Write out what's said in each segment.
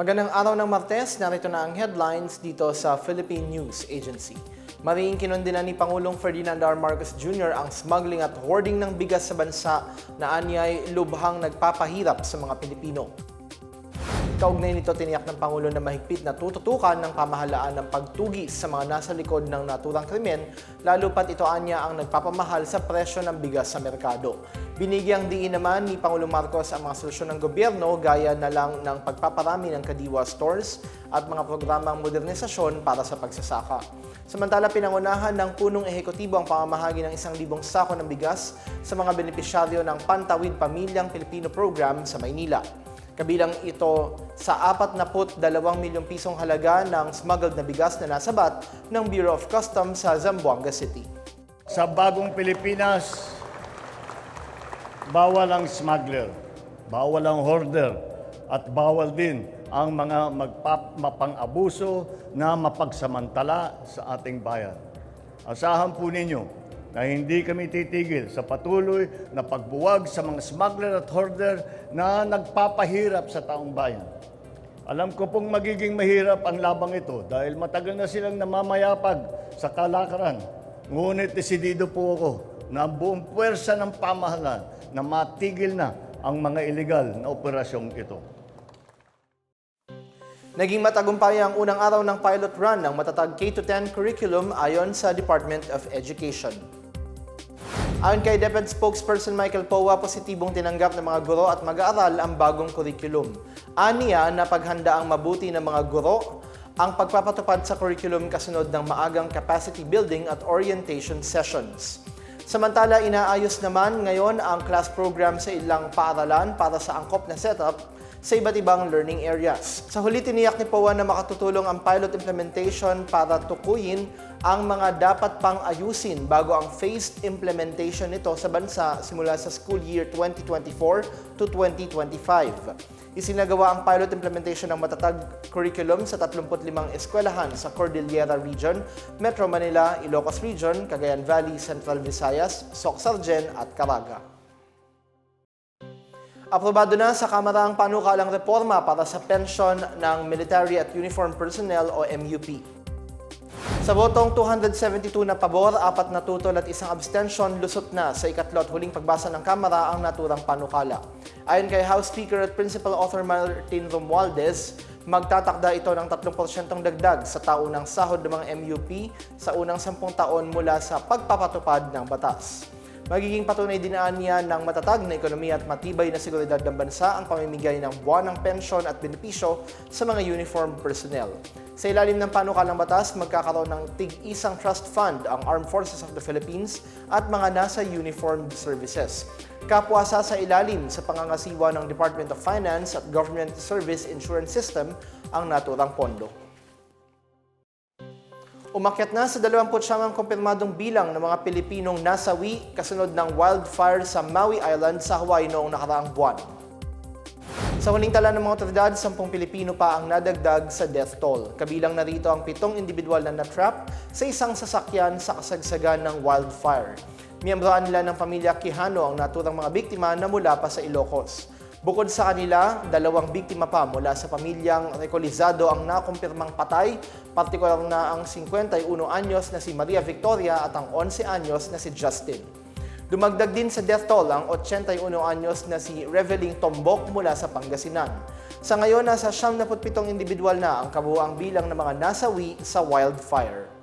Magandang araw ng Martes, narito na ang headlines dito sa Philippine News Agency. Mariing kinundina ni Pangulong Ferdinand R. Marcos Jr. ang smuggling at hoarding ng bigas sa bansa na anyay lubhang nagpapahirap sa mga Pilipino. Kaugnay nito, tiniyak ng Pangulo na mahigpit na tututukan ng pamahalaan ng pagtugi sa mga nasa likod ng naturang krimen, lalo pat ito anya ang nagpapamahal sa presyo ng bigas sa merkado. Binigyang diin naman ni Pangulong Marcos ang mga solusyon ng gobyerno gaya na lang ng pagpaparami ng kadiwa stores at mga programang modernisasyon para sa pagsasaka. Samantala, pinangunahan ng punong ehekutibo ang pamamahagi ng isang libong sako ng bigas sa mga benepisyaryo ng Pantawid Pamilyang Pilipino Program sa Maynila. Kabilang ito sa 42 milyong pisong halaga ng smuggled na bigas na nasabat ng Bureau of Customs sa Zamboanga City. Sa bagong Pilipinas, bawal ang smuggler, bawal ang hoarder, at bawal din ang mga magpap mapang-abuso na mapagsamantala sa ating bayan. Asahan po ninyo na hindi kami titigil sa patuloy na pagbuwag sa mga smuggler at hoarder na nagpapahirap sa taong bayan. Alam ko pong magiging mahirap ang labang ito dahil matagal na silang namamayapag sa kalakaran. Ngunit desidido po ako na buong puwersa ng pamahalaan na matigil na ang mga illegal na operasyong ito. Naging matagumpay ang unang araw ng pilot run ng matatag K-10 curriculum ayon sa Department of Education. Ayon kay DepEd spokesperson Michael Powa, positibong tinanggap ng mga guro at mag-aaral ang bagong curriculum. Aniya na paghanda ang mabuti ng mga guro ang pagpapatupad sa curriculum kasunod ng maagang capacity building at orientation sessions. Samantala, inaayos naman ngayon ang class program sa ilang paaralan para sa angkop na setup sa iba't ibang learning areas. Sa huli, tiniyak ni POA na makatutulong ang pilot implementation para tukuyin ang mga dapat pang ayusin bago ang phased implementation nito sa bansa simula sa school year 2024 to 2025. Isinagawa ang pilot implementation ng matatag curriculum sa 35 eskwelahan sa Cordillera Region, Metro Manila, Ilocos Region, Cagayan Valley, Central Visayas, Socsargen at Caraga. Aprobado na sa Kamara ang panukalang reforma para sa pensyon ng Military at Uniform Personnel o MUP. Sa botong 272 na pabor, apat na tutol at isang abstention, lusot na sa ikatlo at huling pagbasa ng Kamara ang naturang panukala. Ayon kay House Speaker at Principal Author Martin Romualdez, magtatakda ito ng 3% dagdag sa taunang sahod ng mga MUP sa unang 10 taon mula sa pagpapatupad ng batas. Magiging patunay dinaan niya ng matatag na ekonomiya at matibay na seguridad ng bansa ang pamimigay ng buwan ng pensyon at benepisyo sa mga uniform personnel. Sa ilalim ng panukalang batas, magkakaroon ng tig-isang trust fund ang Armed Forces of the Philippines at mga nasa uniformed services. Kapwasa sa ilalim sa pangangasiwa ng Department of Finance at Government Service Insurance System ang naturang pondo. Umakyat na sa 29 kumpirmadong bilang ng mga Pilipinong nasawi kasunod ng wildfire sa Maui Island sa Hawaii noong nakaraang buwan. Sa huling tala ng mga otoridad, 10 Pilipino pa ang nadagdag sa death toll. Kabilang narito ang pitong individual na natrap sa isang sasakyan sa kasagsagan ng wildfire. Miyembroan nila ng pamilya Quijano ang naturang mga biktima na mula pa sa Ilocos. Bukod sa kanila, dalawang biktima pa mula sa pamilyang Recolizado ang nakumpirmang patay, partikular na ang 51 anyos na si Maria Victoria at ang 11 anyos na si Justin. Dumagdag din sa death toll ang 81 anyos na si Reveling Tombok mula sa Pangasinan. Sa ngayon, nasa 77 individual na ang kabuang bilang ng mga nasawi sa wildfire.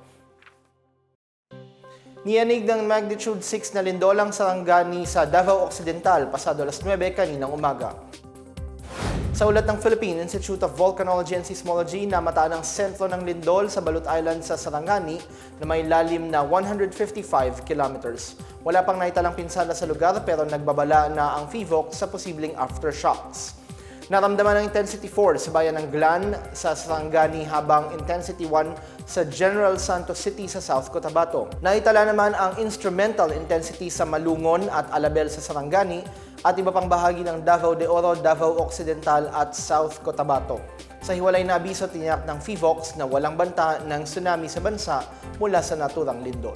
Niyanig ng magnitude 6 na lindolang sarangani sa Davao Occidental pasado alas 9 kaninang umaga. Sa ulat ng Philippine Institute of Volcanology and Seismology, namataan ang sentro ng lindol sa Balut Island sa Sarangani na may lalim na 155 kilometers. Wala pang naitalang pinsala sa lugar pero nagbabala na ang FIVOC sa posibleng aftershocks. Naramdaman ng Intensity 4 sa bayan ng Glan sa Sarangani habang Intensity 1 sa General Santos City sa South Cotabato. Naitala naman ang Instrumental Intensity sa Malungon at Alabel sa Sarangani at iba pang bahagi ng Davao de Oro, Davao Occidental at South Cotabato. Sa hiwalay na abiso, tiniyak ng FIVOX na walang banta ng tsunami sa bansa mula sa naturang lindol.